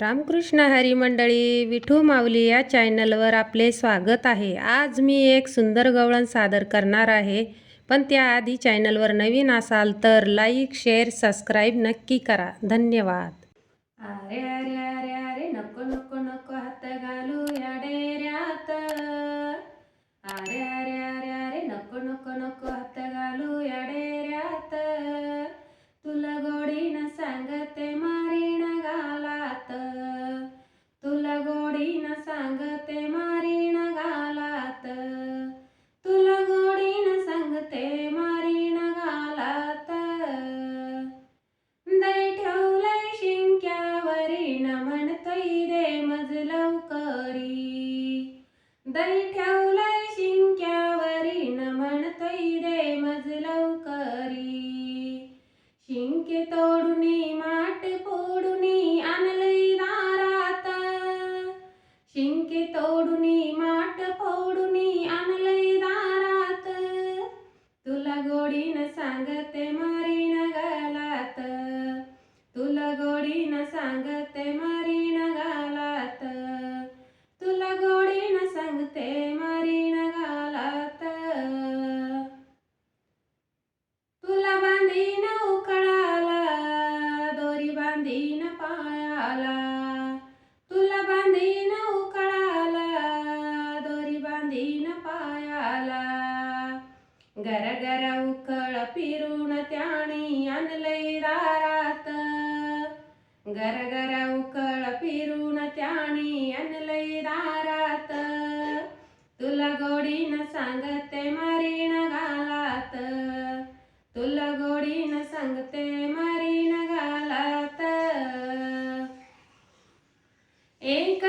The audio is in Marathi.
रामकृष्ण हरी मंडळी विठू माऊली या चॅनलवर आपले स्वागत आहे. आज मी एक सुंदर गवळण सादर करणार आहे. पण त्याआधी चॅनलवर नवीन असाल तर लाईक शेअर सबस्क्राईब नक्की करा. धन्यवाद. सांगते मारी नगलात. तुला न सांगते मारी गरगर उकळ फिरून त्याणी आणलंय दारात. गरगर उकळ फिरून त्याणी आणलंय दारात. तुला गोडीन सांगते मारीन घालात तुला गोडीन सांगते मारीन घालात एक